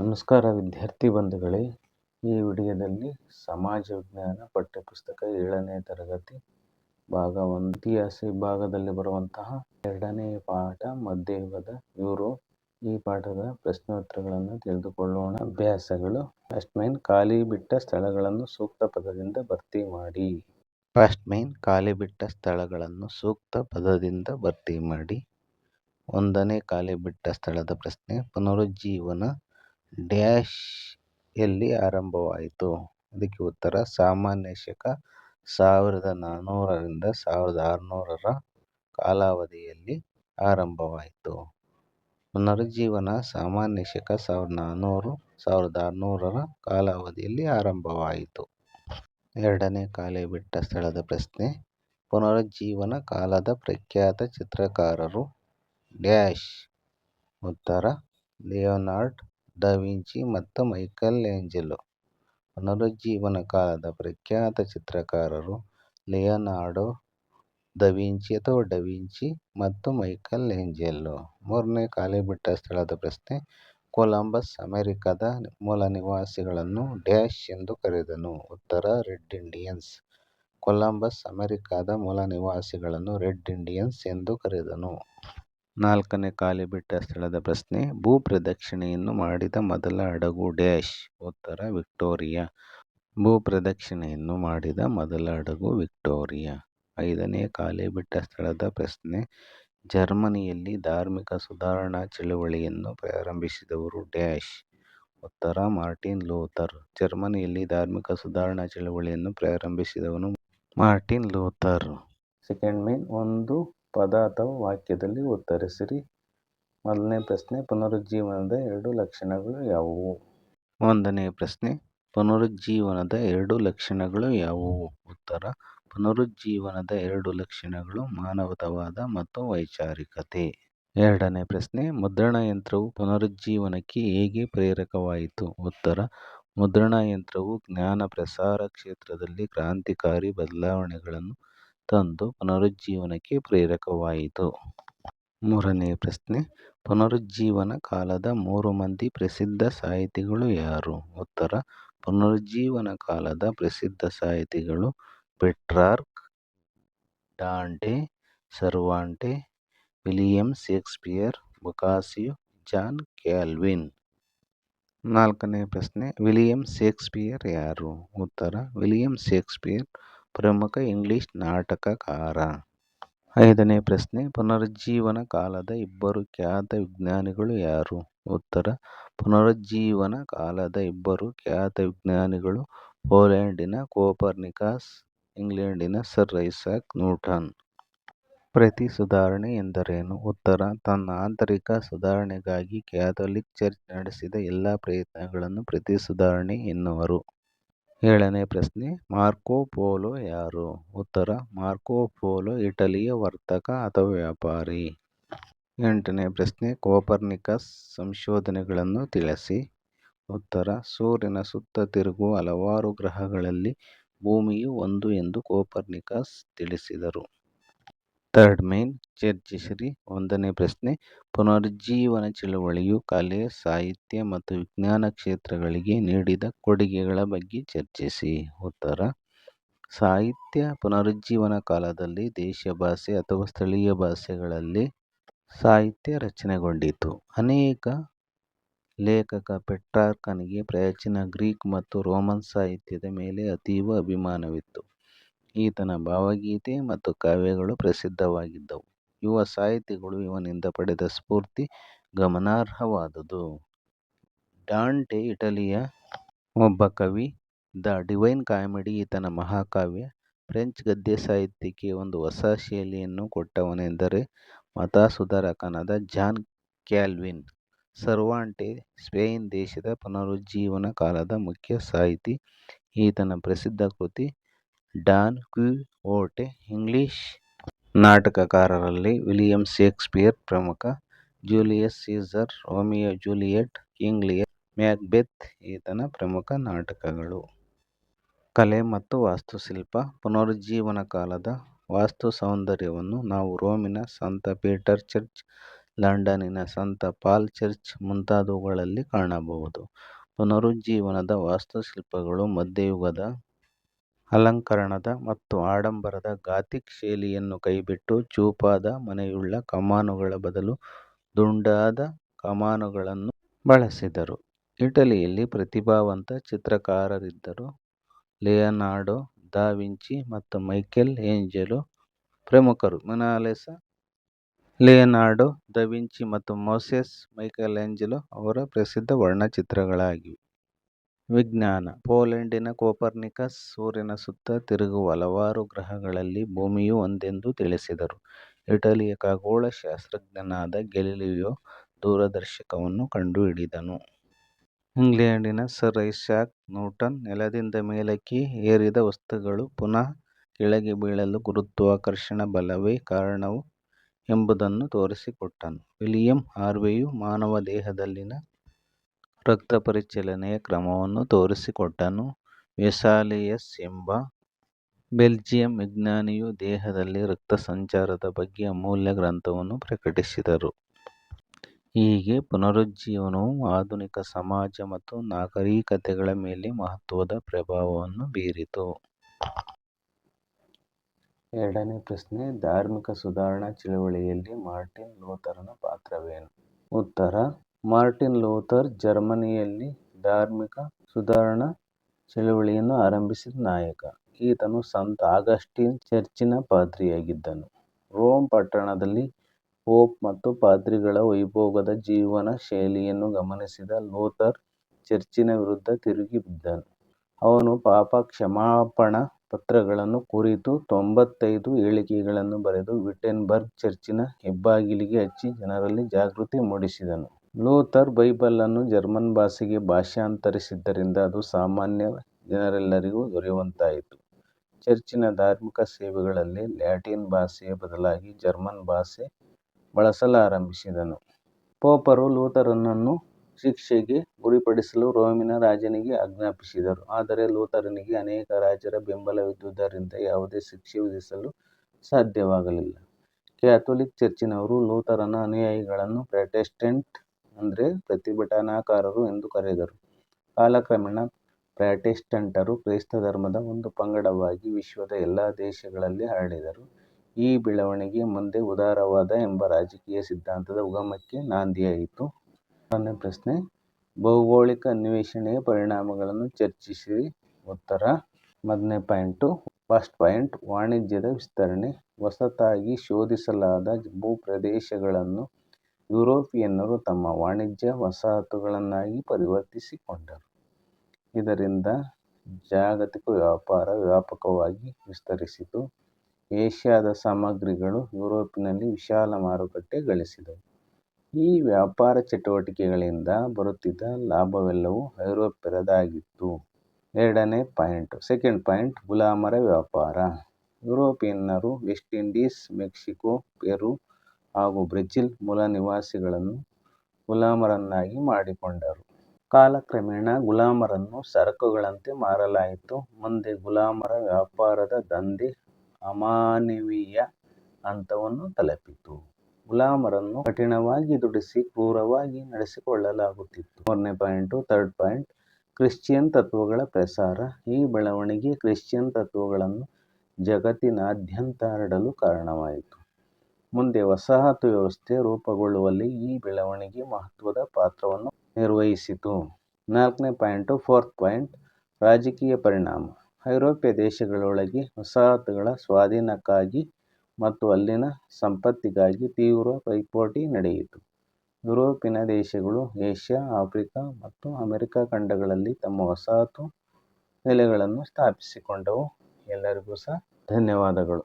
ನಮಸ್ಕಾರ ವಿದ್ಯಾರ್ಥಿ ಬಂಧುಗಳೇ. ಈ ವಿಡಿಯೋದಲ್ಲಿ ಸಮಾಜ ವಿಜ್ಞಾನ ಪಠ್ಯಪುಸ್ತಕ ಏಳನೇ ತರಗತಿ ಭಾಗ ಒಂದು ಇತಿಹಾಸ ವಿಭಾಗದಲ್ಲಿ ಬರುವಂತಹ ಎರಡನೇ ಪಾಠ ಮಧ್ಯಯುಗದ ಯುರೋಪ್ ಈ ಪಾಠದ ಪ್ರಶ್ನೋತ್ತರಗಳನ್ನು ತಿಳಿದುಕೊಳ್ಳೋಣ. ಅಭ್ಯಾಸಗಳು. ಫಸ್ಟ್ ಮೈನ್ ಖಾಲಿ ಬಿಟ್ಟ ಸ್ಥಳಗಳನ್ನು ಸೂಕ್ತ ಪದದಿಂದ ಭರ್ತಿ ಮಾಡಿ. ಫಸ್ಟ್ ಮೈನ್ ಖಾಲಿ ಬಿಟ್ಟ ಸ್ಥಳಗಳನ್ನು ಸೂಕ್ತ ಪದದಿಂದ ಭರ್ತಿ ಮಾಡಿ. ಒಂದನೇ ಖಾಲಿ ಬಿಟ್ಟ ಸ್ಥಳದ ಪ್ರಶ್ನೆ ಪುನರುಜ್ಜೀವನ ಡ್ಯಾಶ್ ಎಲ್ಲಿ ಆರಂಭವಾಯಿತು? ಅದಕ್ಕೆ ಉತ್ತರ, ಸಾಮಾನ್ಯ ಶಕ ಸಾವಿರದ ನಾನ್ನೂರರಿಂದ ಸಾವಿರದ ಆರುನೂರರ ಕಾಲಾವಧಿಯಲ್ಲಿ ಆರಂಭವಾಯಿತು. ಪುನರುಜ್ಜೀವನ ಸಾಮಾನ್ಯ ಶಕ ಸಾವಿರದ ನಾನ್ನೂರು ಸಾವಿರದ ಆರುನೂರರ ಕಾಲಾವಧಿಯಲ್ಲಿ ಆರಂಭವಾಯಿತು. ಎರಡನೇ ಕಾಲೇ ಬಿಟ್ಟ ಸ್ಥಳದ ಪ್ರಶ್ನೆ, ಪುನರುಜ್ಜೀವನ ಕಾಲದ ಪ್ರಖ್ಯಾತ ಚಿತ್ರಕಾರರು ಡ್ಯಾಶ್. ಉತ್ತರ, ಲಿಯೋನಾರ್ಡ್ ಡ ವಿಂಚಿ ಮತ್ತು ಮೈಕಲ್ ಏಂಜೆಲೊ ಪುನರುಜ್ಜೀವನ ಕಾಲದ ಪ್ರಖ್ಯಾತ ಚಿತ್ರಕಾರರು ಲಿಯೋನಾರ್ಡೋ ದ ವಿಂಚಿ ಅಥವಾ ಡ ವಿಂಚಿ ಮತ್ತು ಮೈಕಲ್ ಏಂಜೆಲೊ ಮೂರನೇ ಖಾಲಿ ಬಿಟ್ಟ ಸ್ಥಳದ ಪ್ರಶ್ನೆ, ಕೊಲಂಬಸ್, ಅಮೆರಿಕದ ಮೂಲ ನಿವಾಸಿಗಳನ್ನು ಡ್ಯಾಶ್ ಎಂದು ಕರೆದನು. ಉತ್ತರ, ರೆಡ್ ಇಂಡಿಯನ್ಸ್. ಕೊಲಂಬಸ್, ಅಮೆರಿಕದ ಮೂಲ ನಿವಾಸಿಗಳನ್ನು ರೆಡ್ ಇಂಡಿಯನ್ಸ್ ಎಂದು ಕರೆದನು. ನಾಲ್ಕನೇ ಖಾಲಿ ಬಿಟ್ಟ ಸ್ಥಳದ ಪ್ರಶ್ನೆ, ಭೂ ಪ್ರದಕ್ಷಿಣೆಯನ್ನು ಮಾಡಿದ ಮೊದಲ ಹಡಗು ಡ್ಯಾಶ್, ಉತ್ತರ ವಿಕ್ಟೋರಿಯಾ. ಭೂ ಪ್ರದಕ್ಷಿಣೆಯನ್ನು ಮಾಡಿದ ಮೊದಲ ಹಡಗು ವಿಕ್ಟೋರಿಯಾ. ಐದನೇ ಖಾಲಿ ಬಿಟ್ಟ ಸ್ಥಳದ ಪ್ರಶ್ನೆ, ಜರ್ಮನಿಯಲ್ಲಿ ಧಾರ್ಮಿಕ ಸುಧಾರಣಾ ಚಳುವಳಿಯನ್ನು ಪ್ರಾರಂಭಿಸಿದವರು ಡ್ಯಾಶ್, ಉತ್ತರ ಮಾರ್ಟಿನ್ ಲೂಥರ್. ಜರ್ಮನಿಯಲ್ಲಿ ಧಾರ್ಮಿಕ ಸುಧಾರಣಾ ಚಳುವಳಿಯನ್ನು ಪ್ರಾರಂಭಿಸಿದವನು ಮಾರ್ಟಿನ್ ಲೂಥರ್. ಸೆಕೆಂಡ್ ಮೇನ್, ಒಂದು ಪದ ಅಥವಾ ವಾಕ್ಯದಲ್ಲಿ ಉತ್ತರಿಸಿರಿ. ಮೊದಲನೇ ಪ್ರಶ್ನೆ, ಪುನರುಜ್ಜೀವನದ ಎರಡು ಲಕ್ಷಣಗಳು ಯಾವುವು? ಒಂದನೇ ಪ್ರಶ್ನೆ, ಪುನರುಜ್ಜೀವನದ ಎರಡು ಲಕ್ಷಣಗಳು ಯಾವುವು? ಉತ್ತರ, ಪುನರುಜ್ಜೀವನದ ಎರಡು ಲಕ್ಷಣಗಳು ಮಾನವತವಾದ ಮತ್ತು ವೈಚಾರಿಕತೆ. ಎರಡನೇ ಪ್ರಶ್ನೆ, ಮುದ್ರಣ ಯಂತ್ರವು ಪುನರುಜ್ಜೀವನಕ್ಕೆ ಹೇಗೆ ಪ್ರೇರಕವಾಯಿತು? ಉತ್ತರ, ಮುದ್ರಣ ಯಂತ್ರವು ಜ್ಞಾನ ಪ್ರಸಾರ ಕ್ಷೇತ್ರದಲ್ಲಿ ಕ್ರಾಂತಿಕಾರಿ ಬದಲಾವಣೆಗಳನ್ನು ತಂದು ಪುನರುಜ್ಜೀವನಕ್ಕೆ ಪ್ರೇರಕವಾಯಿತು. ಮೂರನೇ ಪ್ರಶ್ನೆ, ಪುನರುಜ್ಜೀವನ ಕಾಲದ ಮೂರು ಮಂದಿ ಪ್ರಸಿದ್ಧ ಸಾಹಿತಿಗಳು ಯಾರು? ಉತ್ತರ, ಪುನರುಜ್ಜೀವನ ಕಾಲದ ಪ್ರಸಿದ್ಧ ಸಾಹಿತಿಗಳು Petrarch Dante Cervantes, William Shakespeare Boccaccio John Calvin. ನಾಲ್ಕನೇ ಪ್ರಶ್ನೆ, ವಿಲಿಯಂ ಶೇಕ್ಸ್ಪಿಯರ್ ಯಾರು? ಉತ್ತರ, ವಿಲಿಯಂ ಶೇಕ್ಸ್ಪಿಯರ್ ಪ್ರಮುಖ ಇಂಗ್ಲಿಷ್ ನಾಟಕಕಾರ. ಐದನೇ ಪ್ರಶ್ನೆ, ಪುನರುಜ್ಜೀವನ ಕಾಲದ ಇಬ್ಬರು ಖ್ಯಾತ ವಿಜ್ಞಾನಿಗಳು ಯಾರು? ಉತ್ತರ, ಪುನರುಜ್ಜೀವನ ಕಾಲದ ಇಬ್ಬರು ಖ್ಯಾತ ವಿಜ್ಞಾನಿಗಳು ಪೋಲೆಂಡಿನ ಕೋಪರ್ನಿಕಸ್, ಇಂಗ್ಲೆಂಡಿನ ಸರ್ ಐಸಾಕ್ ನ್ಯೂಟನ್. ಪ್ರತಿ ಸುಧಾರಣೆ ಎಂದರೇನು? ಉತ್ತರ, ತನ್ನ ಆಂತರಿಕ ಸುಧಾರಣೆಗಾಗಿ ಕ್ಯಾಥೋಲಿಕ್ ಚರ್ಚ್ ನಡೆಸಿದ ಎಲ್ಲ ಪ್ರಯತ್ನಗಳನ್ನು ಪ್ರತಿ ಸುಧಾರಣೆ ಎನ್ನುವರು. ಏಳನೇ ಪ್ರಶ್ನೆ, ಮಾರ್ಕೊ ಪೋಲೊ ಯಾರು? ಉತ್ತರ, ಮಾರ್ಕೊ ಪೋಲೊ, ಇಟಲಿಯ ವರ್ತಕ ಅಥವಾ ವ್ಯಾಪಾರಿ? ಎಂಟನೇ ಪ್ರಶ್ನೆ, ಕೋಪರ್ನಿಕಸ್ ಸಂಶೋಧನೆಗಳನ್ನು ತಿಳಿಸಿ. ಉತ್ತರ, ಸೂರ್ಯನ ಸುತ್ತ ತಿರುಗುವ ಹಲವಾರು ಗ್ರಹಗಳಲ್ಲಿ ಭೂಮಿಯೂ ಒಂದು ಎಂದು ಕೋಪರ್ನಿಕಸ್ ತಿಳಿಸಿದರು. ಥರ್ಡ್ ಮೇನ್ ಚರ್ಚಿಸಿರಿ ಒಂದನೇ ಪ್ರಶ್ನೆ, ಪುನರುಜ್ಜೀವನ ಚಳುವಳಿಯು ಕಲೆ, ಸಾಹಿತ್ಯ ಮತ್ತು ವಿಜ್ಞಾನ ಕ್ಷೇತ್ರಗಳಿಗೆ ನೀಡಿದ ಕೊಡುಗೆಗಳ ಬಗ್ಗೆ ಚರ್ಚಿಸಿ. ಉತ್ತರ, ಸಾಹಿತ್ಯ ಪುನರುಜ್ಜೀವನ ಕಾಲದಲ್ಲಿ ದೇಶಭಾಷೆ ಅಥವಾ ಸ್ಥಳೀಯ ಭಾಷೆಗಳಲ್ಲಿ ಸಾಹಿತ್ಯ ರಚನೆಗೊಂಡಿತು. ಅನೇಕ ಲೇಖಕ ಪೆಟ್ರಾರ್ಕನಿಗೆ ಪ್ರಾಚೀನ ಗ್ರೀಕ್ ಮತ್ತು ರೋಮನ್ ಸಾಹಿತ್ಯದ ಮೇಲೆ ಅತೀವ ಅಭಿಮಾನವಿತ್ತು. ಈತನ ಭಾವಗೀತೆ ಮತ್ತು ಕಾವ್ಯಗಳು ಪ್ರಸಿದ್ಧವಾಗಿದ್ದವು. ಯುವ ಸಾಹಿತಿಗಳು ಇವನಿಂದ ಪಡೆದ ಸ್ಫೂರ್ತಿ ಗಮನಾರ್ಹವಾದುದು. ಡಾಂಟೆ, ಇಟಲಿಯ ಒಬ್ಬ ಕವಿ, ದ ಡಿವೈನ್ ಕಾಮಿಡಿ, ಈತನ ಮಹಾಕಾವ್ಯ, ಫ್ರೆಂಚ್ ಗದ್ಯ ಸಾಹಿತ್ಯಕ್ಕೆ ಒಂದು ಹೊಸ ಶೈಲಿಯನ್ನು ಕೊಟ್ಟವನೆಂದರೆ ಮತಸುಧಾರಕನಾದ ಜಾನ್ ಕ್ಯಾಲ್ವಿನ್. ಸರ್ವಾಂಟೆ, ಸ್ಪೇನ್ ದೇಶದ ಪುನರುಜ್ಜೀವನ ಕಾಲದ ಮುಖ್ಯ ಸಾಹಿತಿ, ಈತನ ಪ್ರಸಿದ್ಧ ಕೃತಿ ಡಾನ್ ಕ್ವಿಹೋಟೆ ಇಂಗ್ಲಿಷ್ ನಾಟಕಕಾರರಲ್ಲಿ ವಿಲಿಯಂ ಶೇಕ್ಸ್ಪಿಯರ್ ಪ್ರಮುಖ, Julius Caesar, Romeo Juliet King Lear Macbeth ಈತನ ಪ್ರಮುಖ ನಾಟಕಗಳು ಕಲೆ ಮತ್ತು ವಾಸ್ತುಶಿಲ್ಪ, ಪುನರುಜ್ಜೀವನ ಕಾಲದ ವಾಸ್ತು ಸೌಂದರ್ಯವನ್ನು ನಾವು ರೋಮಿನ ಸಂತ ಪೀಟರ್ ಚರ್ಚ್, ಲಂಡನ್ನಿನ ಸಂತ ಪಾಲ್ ಚರ್ಚ್ ಮುಂತಾದವುಗಳಲ್ಲಿ ಕಾಣಬಹುದು. ಪುನರುಜ್ಜೀವನದ ವಾಸ್ತುಶಿಲ್ಪಗಳು ಮಧ್ಯಯುಗದ ಅಲಂಕರಣದ ಮತ್ತು ಆಡಂಬರದ ಗಾಥಿಕ್ ಶೈಲಿಯನ್ನು ಕೈಬಿಟ್ಟು ಚೂಪಾದ ಮನೆಯುಳ್ಳ ಕಮಾನುಗಳ ಬದಲು ದುಂಡಾದ ಕಮಾನುಗಳನ್ನು ಬಳಸಿದರು. ಇಟಲಿಯಲ್ಲಿ ಪ್ರತಿಭಾವಂತ ಚಿತ್ರಕಾರರಿದ್ದರು. ಲಿಯನಾರ್ಡೊ ದ ವಿಂಚಿ ಮತ್ತು ಮೈಕೆಲ್ ಏಂಜೆಲೊ ಪ್ರಮುಖರು. Mona Lisa, Leonardo da Vinci ಮತ್ತು ಮೋಸೆಸ್ ಮೈಕೆಲ್ಯಾಂಜೆಲೊ ಅವರ ಪ್ರಸಿದ್ಧ ವರ್ಣಚಿತ್ರಗಳಾಗಿವೆ. ವಿಜ್ಞಾನ ಪೋಲೆಂಡಿನ ಕೋಪರ್ನಿಕಸ್ ಸೂರ್ಯನ ಸುತ್ತ ತಿರುಗುವ ಹಲವಾರು ಗ್ರಹಗಳಲ್ಲಿ ಭೂಮಿಯೂ ಒಂದೆಂದು ತಿಳಿಸಿದರು. ಇಟಲಿಯ ಖಗೋಳಶಾಸ್ತ್ರಜ್ಞನಾದ ಗೆಲಿಲಿಯೊ ದೂರದರ್ಶಕವನ್ನು ಕಂಡುಹಿಡಿದನು. ಇಂಗ್ಲೆಂಡಿನ ಸರ್ ಐಸಾಕ್ ನ್ಯೂಟನ್ ನೆಲದಿಂದ ಮೇಲಕ್ಕೆ ಏರಿದ ವಸ್ತುಗಳು ಪುನಃ ಕೆಳಗೆ ಬೀಳಲು ಗುರುತ್ವಾಕರ್ಷಣ ಬಲವೇ ಕಾರಣವು ಎಂಬುದನ್ನು ತೋರಿಸಿಕೊಟ್ಟನು. ವಿಲಿಯಂ ಹಾರ್ವೆಯು ಮಾನವ ದೇಹದಲ್ಲಿನ ರಕ್ತಪರಿಚಲನೆಯ ಕ್ರಮವನ್ನು ತೋರಿಸಿಕೊಟ್ಟನು. ವೆಸಾಲಿಯಸ್ ಎಂಬ ಬೆಲ್ಜಿಯಂ ವಿಜ್ಞಾನಿಯು ದೇಹದಲ್ಲಿ ರಕ್ತ ಸಂಚಾರದ ಬಗ್ಗೆ ಅಮೂಲ್ಯ ಗ್ರಂಥವನ್ನು ಪ್ರಕಟಿಸಿದರು. ಹೀಗೆ ಪುನರುಜ್ಜೀವನವು ಆಧುನಿಕ ಸಮಾಜ ಮತ್ತು ನಾಗರಿಕತೆಗಳ ಮೇಲೆ ಮಹತ್ವದ ಪ್ರಭಾವವನ್ನು ಬೀರಿತು. ಎರಡನೇ ಪ್ರಶ್ನೆ, ಧಾರ್ಮಿಕ ಸುಧಾರಣಾ ಚಳವಳಿಯಲ್ಲಿ ಮಾರ್ಟಿನ್ ಲೂಥರನ ಪಾತ್ರವೇನು? ಉತ್ತರ ಮಾರ್ಟಿನ್ ಲೂಥರ್ ಜರ್ಮನಿಯಲ್ಲಿ ಧಾರ್ಮಿಕ ಸುಧಾರಣಾ ಚಳುವಳಿಯನ್ನು ಆರಂಭಿಸಿದ ನಾಯಕ. ಈತನು ಸಂತ ಆಗಸ್ಟೀನ್ ಚರ್ಚಿನ ಪಾದ್ರಿಯಾಗಿದ್ದನು. ರೋಮ್ ಪಟ್ಟಣದಲ್ಲಿ ಪೋಪ್ ಮತ್ತು ಪಾದ್ರಿಗಳ ವೈಭೋಗದ ಜೀವನ ಶೈಲಿಯನ್ನು ಗಮನಿಸಿದ ಲೂಥರ್ ಚರ್ಚಿನ ವಿರುದ್ಧ ತಿರುಗಿಬಿದ್ದನು. ಅವನು ಪಾಪ ಕ್ಷಮಾಪಣ ಪತ್ರಗಳನ್ನು ಕುರಿತು ತೊಂಬತ್ತೈದು ಹೇಳಿಕೆಗಳನ್ನು ಬರೆದು ವಿಟೆನ್ಬರ್ಗ್ ಚರ್ಚಿನ ಹೆಬ್ಬಾಗಿಲಿಗೆ ಹಚ್ಚಿ ಜನರಲ್ಲಿ ಜಾಗೃತಿ ಮೂಡಿಸಿದನು. ಲೂಥರ್ ಬೈಬಲನ್ನು ಜರ್ಮನ್ ಭಾಷೆಗೆ ಭಾಷಾಂತರಿಸಿದ್ದರಿಂದ ಅದು ಸಾಮಾನ್ಯ ಜನರೆಲ್ಲರಿಗೂ ದೊರೆಯುವಂತಾಯಿತು. ಚರ್ಚಿನ ಧಾರ್ಮಿಕ ಸೇವೆಗಳಲ್ಲಿ ಲ್ಯಾಟಿನ್ ಭಾಷೆಯ ಬದಲಾಗಿ ಜರ್ಮನ್ ಭಾಷೆ ಬಳಸಲಾರಂಭಿಸಿದನು. ಪೋಪರು ಲೂಥರನನ್ನು ಶಿಕ್ಷೆಗೆ ಗುರಿಪಡಿಸಲು ರೋಮಿನ ರಾಜನಿಗೆ ಆಜ್ಞಾಪಿಸಿದರು. ಆದರೆ ಲೂಥರನಿಗೆ ಅನೇಕ ರಾಜರ ಬೆಂಬಲವಿದ್ದುದರಿಂದ ಯಾವುದೇ ಶಿಕ್ಷೆ ವಿಧಿಸಲು ಸಾಧ್ಯವಾಗಲಿಲ್ಲ. ಕ್ಯಾಥೋಲಿಕ್ ಚರ್ಚಿನವರು ಲೂಥರನ ಅನುಯಾಯಿಗಳನ್ನು ಪ್ರಾಟೆಸ್ಟೆಂಟ್ ಅಂದರೆ ಪ್ರತಿಭಟನಾಕಾರರು ಎಂದು ಕರೆದರು. ಕಾಲಕ್ರಮೇಣ ಕ್ರೈಸ್ತ ಧರ್ಮದ ಒಂದು ಪಂಗಡವಾಗಿ ವಿಶ್ವದ ಎಲ್ಲ ದೇಶಗಳಲ್ಲಿ ಹರಡಿದರು. ಈ ಬೆಳವಣಿಗೆ ಮುಂದೆ ಉದಾರವಾದ ಎಂಬ ರಾಜಕೀಯ ಸಿದ್ಧಾಂತದ ಉಗಮಕ್ಕೆ ನಾಂದಿಯಾಯಿತು. ಮೂರನೇ ಪ್ರಶ್ನೆ, ಭೌಗೋಳಿಕ ಅನ್ವೇಷಣೆಯ ಪರಿಣಾಮಗಳನ್ನು ಚರ್ಚಿಸಿ ಉತ್ತರ, ಮೊದಲನೇ ಪಾಯಿಂಟು, ಫಸ್ಟ್ ಪಾಯಿಂಟ್, ವಾಣಿಜ್ಯದ ವಿಸ್ತರಣೆ. ಹೊಸತಾಗಿ ಶೋಧಿಸಲಾದ ಭೂಪ್ರದೇಶಗಳನ್ನು ಯುರೋಪಿಯನ್ನರು ತಮ್ಮ ವಾಣಿಜ್ಯ ವಸಾಹತುಗಳನ್ನಾಗಿ ಪರಿವರ್ತಿಸಿಕೊಂಡರು. ಇದರಿಂದ ಜಾಗತಿಕ ವ್ಯಾಪಾರ ವ್ಯಾಪಕವಾಗಿ ವಿಸ್ತರಿಸಿತು. ಏಷ್ಯಾದ ಸಾಮಗ್ರಿಗಳು ಯುರೋಪಿನಲ್ಲಿ ವಿಶಾಲ ಮಾರುಕಟ್ಟೆ ಗಳಿಸಿದವು. ಈ ವ್ಯಾಪಾರ ಚಟುವಟಿಕೆಗಳಿಂದ ಬರುತ್ತಿದ್ದ ಲಾಭವೆಲ್ಲವೂ ಐರೋಪ್ಯರದಾಗಿತ್ತು. ಎರಡನೇ ಪಾಯಿಂಟ್ ಸೆಕೆಂಡ್ ಪಾಯಿಂಟ್ ಗುಲಾಮರ ವ್ಯಾಪಾರ. ಯುರೋಪಿಯನ್ನರು ವೆಸ್ಟ್ ಇಂಡೀಸ್, ಮೆಕ್ಸಿಕೋ, ಪೆರು ಹಾಗೂ ಬ್ರೆಜಿಲ್ ಮೂಲ ನಿವಾಸಿಗಳನ್ನು ಗುಲಾಮರನ್ನಾಗಿ ಮಾಡಿಕೊಂಡರು. ಕಾಲಕ್ರಮೇಣ ಗುಲಾಮರನ್ನು ಸರಕುಗಳಂತೆ ಮಾರಲಾಯಿತು. ಮುಂದೆ ಗುಲಾಮರ ವ್ಯಾಪಾರದ ದಂಧೆ ಅಮಾನವೀಯ ಹಂತವನ್ನು ತಲುಪಿತು. ಗುಲಾಮರನ್ನು ಕಠಿಣವಾಗಿ ದುಡಿಸಿ, ಕ್ರೂರವಾಗಿ ನಡೆಸಿಕೊಳ್ಳಲಾಗುತ್ತಿತ್ತು. ಮೂರನೇ ಪಾಯಿಂಟು, ಥರ್ಡ್ ಪಾಯಿಂಟ್, ಕ್ರಿಶ್ಚಿಯನ್ ತತ್ವಗಳ ಪ್ರಸಾರ. ಈ ಬೆಳವಣಿಗೆ ಕ್ರಿಶ್ಚಿಯನ್ ತತ್ವಗಳನ್ನು ಜಗತ್ತಿನಾದ್ಯಂತ ಹರಡಲು ಕಾರಣವಾಯಿತು. ಮುಂದೆ ವಸಾಹತು ವ್ಯವಸ್ಥೆ ರೂಪುಗೊಳ್ಳುವಲ್ಲಿ ಈ ಬೆಳವಣಿಗೆ ಮಹತ್ವದ ಪಾತ್ರವನ್ನು ನಿರ್ವಹಿಸಿತು. ನಾಲ್ಕನೇ ಪಾಯಿಂಟು ಫೋರ್ತ್ ಪಾಯಿಂಟ್ ರಾಜಕೀಯ ಪರಿಣಾಮ. ಐರೋಪ್ಯ ದೇಶಗಳೊಳಗೆ ವಸಾಹತುಗಳ ಸ್ವಾಧೀನಕ್ಕಾಗಿ ಮತ್ತು ಅಲ್ಲಿನ ಸಂಪತ್ತಿಗಾಗಿ ತೀವ್ರ ಪೈಪೋಟಿ ನಡೆಯಿತು. ಯುರೋಪಿನ ದೇಶಗಳು ಏಷ್ಯಾ, ಆಫ್ರಿಕಾ ಮತ್ತು ಅಮೆರಿಕ ಖಂಡಗಳಲ್ಲಿ ತಮ್ಮ ವಸಾಹತು ನೆಲೆಗಳನ್ನು ಸ್ಥಾಪಿಸಿಕೊಂಡವು. ಎಲ್ಲರಿಗೂ ಸಹ ಧನ್ಯವಾದಗಳು.